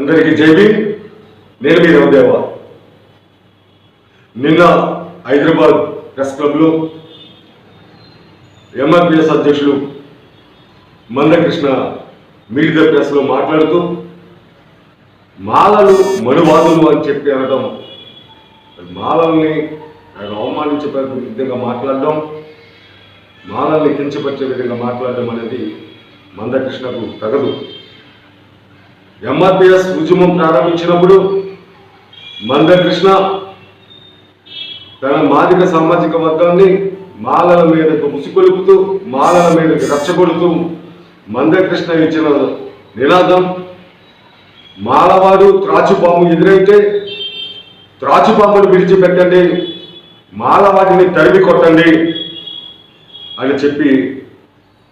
అందరికీ జైబీ నేను మీ రవిదేవ. నిన్న హైదరాబాద్ ప్రెస్ క్లబ్లో ఎంఆర్పిఎస్ అధ్యక్షులు మందకృష్ణ మీడియా ప్రెస్లో మాట్లాడుతూ మాలలు మనువాదులు అని చెప్పి అనడం మాలల్ని ఆయన అవమానించే విధంగా మాట్లాడడం మాలల్ని కించపరిచే విధంగా మాట్లాడడం అనేది మందకృష్ణకు తగదు. ఎంఆర్పిఎస్ ఉద్యమం ప్రారంభించినప్పుడు మందకృష్ణ తన మాదిక సామాజిక వర్గాన్ని మాలల మీదకు ముసుకొలుపుతూ మాలల మీదకు రచ్చగొడుతూ మందకృష్ణ ఇచ్చిన నినాదం మాలవాడు త్రాచుపాము ఎదురైతే త్రాచుపామును విడిచిపెట్టండి మాలవాడిని తరిమి కొట్టండి అని చెప్పి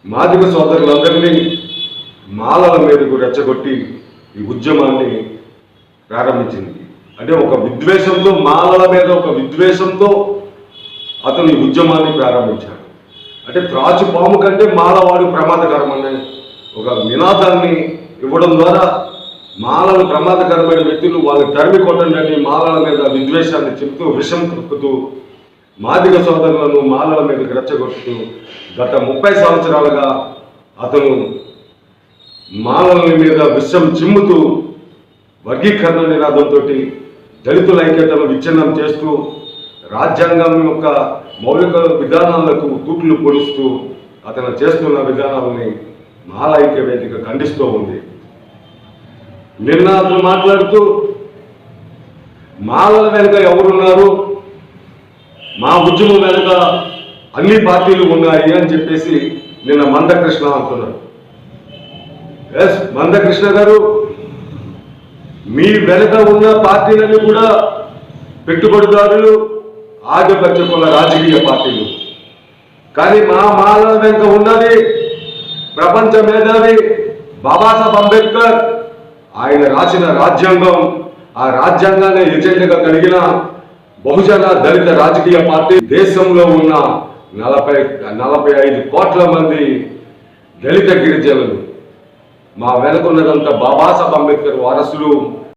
మాదిక సోదరులందరినీ మాలల మీదకు రెచ్చగొట్టి ఈ ఉద్యమాన్ని ప్రారంభించింది. అంటే ఒక విద్వేషంతో మాలల మీద ఒక విద్వేషంతో అతను ఈ ఉద్యమాన్ని ప్రారంభించాడు. అంటే త్రాచు పాము కంటే మాలవాడు ప్రమాదకరం అనే ఒక నినాదాన్ని ఇవ్వడం ద్వారా మాలలు ప్రమాదకరమైన వ్యక్తులు వాళ్ళని తరిమి కొట్టండి అని మాలల మీద విద్వేషాన్ని చెప్తూ విషం కక్కుతూ మాదిక సోదరులను మాలల మీద రెచ్చగొట్టుతూ గత ముప్పై సంవత్సరాలుగా అతను మాలల మీద విషం చిమ్ముతూ వర్గీకరణ నినాదంతో దళితుల ఐక్యతను విచ్ఛిన్నం చేస్తూ రాజ్యాంగం యొక్క మౌలిక విధానాలకు తూట్లు పొడుస్తూ అతను చేస్తున్న విధానాలని మాల ఐక్య వేదిక ఖండిస్తూ ఉంది. నిన్న అతను మాట్లాడుతూ మాలల వెనుక ఎవరున్నారు? మా ఉద్యమం వెనుక అన్ని పార్టీలు ఉన్నాయి అని చెప్పేసి నిన్న మందకృష్ణ అంటున్నారు ఎస్ మందకృష్ణ గారు మీ వెనుక ఉన్న పార్టీలన్నీ కూడా పెట్టుబడిదారులు ఆధిపత్య కుల రాజకీయ పార్టీలు. కానీ మా మాల వెనుక ఉన్నది ప్రపంచ మేధావి బాబాసాహెబ్ అంబేద్కర్. ఆయన రాసిన రాజ్యాంగం ఆ రాజ్యాంగాన్ని ఎజెండగా కలిగిన బహుజన దళిత రాజకీయ పార్టీ దేశంలో ఉన్న నలభై నలభై ఐదు కోట్ల మంది దళిత గిరిజనులు. మా వెనుకున్నదంతా బాబాసాహెబ్ అంబేద్కర్ వారసులు.